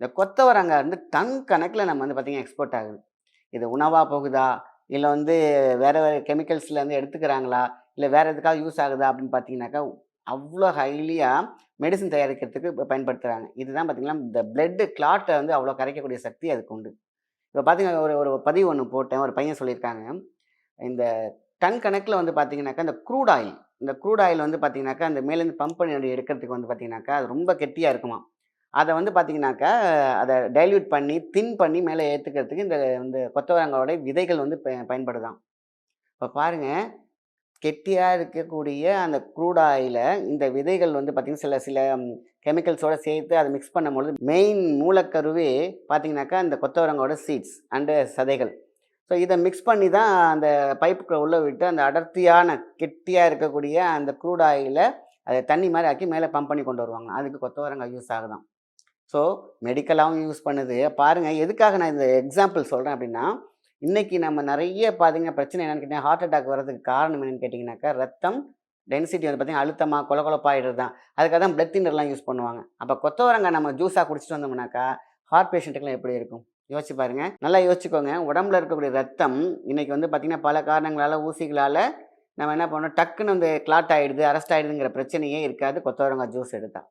இந்த கொத்தவரங்காய் வந்து டன் கணக்கில் நம்ம வந்து பார்த்திங்கன்னா எக்ஸ்போர்ட் ஆகுது. இது உணவாக போகுதா? இல்லை வந்து வேறு வேறு கெமிக்கல்ஸ்லேருந்து எடுத்துக்கிறாங்களா? இல்லை வேறு எதுக்காக யூஸ் ஆகுதா? அப்படின்னு பார்த்தீங்கன்னாக்கா அவ்வளோ ஹைலியாக மெடிசன் தயாரிக்கிறதுக்கு பயன்படுத்துகிறாங்க இதுதான் பார்த்தீங்கன்னா இந்த பிளட்டு கிளாட்டை வந்து அவ்வளோ கரைக்கக்கூடிய சக்தி அதுக்கு உண்டு. இப்போ பார்த்திங்கன்னா ஒரு ஒரு பதிவு ஒன்று போட்டேன். ஒரு பையன் சொல்லியிருக்காங்க. இந்த டன் கணக்கில் வந்து பார்த்தீங்கன்னாக்கா இந்த க்ரூட் ஆயில் இந்த க்ரூட் ஆயில் வந்து பார்த்தீங்கன்னாக்கா அந்த மேலேருந்து பம்ப் பண்ணி எடுக்கிறதுக்கு வந்து பார்த்தீங்கன்னாக்கா அது ரொம்ப கெட்டியாக இருக்குமா அதை வந்து பார்த்தீங்கன்னாக்கா அதை டைல்யூட் பண்ணி தின் பண்ணி மேலே ஏற்றுக்கிறதுக்கு இந்த இந்த கொத்தவரங்களோட விதைகள் வந்து ப இப்போ பாருங்கள் கெட்டியாக இருக்கக்கூடிய அந்த க்ரூட் ஆயில இந்த விதைகள் வந்து பார்த்திங்கன்னா சில சில கெமிக்கல்ஸோடு சேர்த்து அதை மிக்ஸ் பண்ணும்பொழுது மெயின் மூலக்கருவே பார்த்தீங்கன்னாக்கா இந்த கொத்தவரங்கோட சீட்ஸ் அண்டு சதைகள். ஸோ இதை மிக்ஸ் பண்ணி தான் அந்த பைப்புக்குள்ளே உள்ளே விட்டு அந்த அடர்த்தியான கெட்டியாக இருக்கக்கூடிய அந்த க்ரூட் ஆயில அதை தண்ணி மாதிரி ஆக்கி மேலே பம்ப் பண்ணி கொண்டு வருவாங்க. அதுக்கு கொத்தவரங்காய் யூஸ் ஆகுதான். ஸோ மெடிக்கலாகவும் யூஸ் பண்ணுது. பாருங்கள் எதுக்காக நான் இந்த எக்ஸாம்பிள் சொல்கிறேன் அப்படின்னா இன்றைக்கி நம்ம நிறைய பார்த்தீங்கன்னா பிரச்சனை என்னென்னு கேட்டிங்கன்னா ஹார்ட் அட்டாக் வர்றதுக்கு காரணம் என்னென்னு கேட்டிங்கனாக்கா ரத்தம் டென்சிட்டி வந்து பார்த்திங்கன்னா அழுத்தமாக கொல கொலப்பாயிடுறது தான் அதுக்காக தான் பிளட் தின்னர்லாம் யூஸ் பண்ணுவாங்க. அப்போ கொத்தவரங்க நம்ம ஜூஸாக குடிச்சிட்டு வந்தோம்னாக்கா ஹார்ட் பேஷண்ட்டுக்கெலாம் எப்படி இருக்கும்? யோசிச்சு பாருங்க. நல்லா யோசிச்சுக்கோங்க. உடம்புல இருக்கக்கூடிய ரத்தம் இன்னைக்கு வந்து பார்த்திங்கன்னா பல காரணங்களால் ஊசிகளால் நம்ம என்ன பண்ணோம் டக்குன்னு வந்து கிளாட் ஆகிடுது அரெஸ்ட் ஆகிடுதுங்கிற பிரச்சனையே இருக்காது. கொத்தவரங்காய் ஜூஸ் எடுத்தால்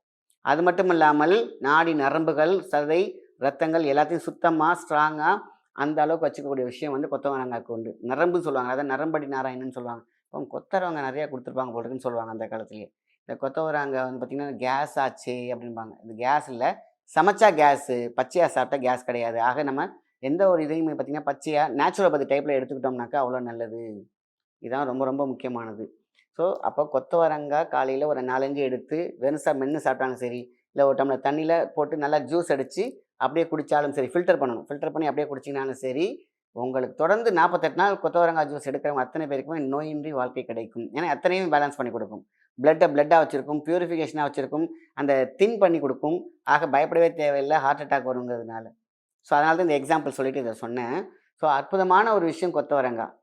அது மட்டும் இல்லாமல் நாடி நரம்புகள் சதை ரத்தங்கள் எல்லாத்தையும் சுத்தமாக ஸ்ட்ராங்காக அந்த அளவுக்கு வச்சுக்கக்கூடிய விஷயம் வந்து கொத்தவரங்காக்கு உண்டு. நரம்புன்னு சொல்லுவாங்க. அதாவது நரம்படி நாராயணன்னு சொல்லுவாங்க. இப்போ கொத்தரவங்க நிறையா கொடுத்துருப்பாங்க போட்டுருக்குன்னு சொல்லுவாங்க அந்த காலத்துலேயே. இந்த கொத்தவரங்க வந்து பார்த்திங்கன்னா கேஸ் ஆச்சு அப்படின்பாங்க இந்த கேஸ் இல்லை. சமைச்சா கேஸு பச்சையாக சாப்பிட்டா கேஸ் கிடையாது. ஆக நம்ம எந்த ஒரு இதையுமே பார்த்திங்கன்னா பச்சையாக நேச்சுரோபதி டைப்பில் எடுத்துக்கிட்டோம்னாக்கா அவ்வளோ நல்லது. இதுதான் ரொம்ப ரொம்ப முக்கியமானது. ஸோ அப்போ கொத்தவரங்காய் காலையில் ஒரு நாலஞ்சு எடுத்து வெறுசா மென்று சாப்பிட்டாலும் சரி இல்லை ஒரு டம்ளர் தண்ணியில் போட்டு நல்லா ஜூஸ் அடித்து அப்படியே குடித்தாலும் சரி ஃபில்டர் பண்ணணும். ஃபில்டர் பண்ணி அப்படியே குடிச்சிங்கனாலும் சரி உங்களுக்கு தொடர்ந்து நாற்பத்தெட்டு நாள் கொத்தவரங்காய் ஜூஸ் எடுக்கிறவங்க அத்தனை பேருக்குமே நோயின்றி வாழ்க்கை கிடைக்கும். ஏன்னா அத்தனையும் பேலன்ஸ் பண்ணி கொடுக்கும். பிளட்டை பிளட்டாக வச்சுருக்கும் பியூரிஃபிகேஷனாக வச்சுருக்கும் அந்த தின் பண்ணி கொடுக்கும். ஆக பயப்படவே தேவையில்லை ஹார்ட் அட்டாக் வருங்கிறதுனால. ஸோ அதனால தான் இந்த எக்ஸாம்பிள் சொல்லிட்டு இதை சொன்னேன். ஸோ அற்புதமான ஒரு விஷயம் கொத்தவரங்காய்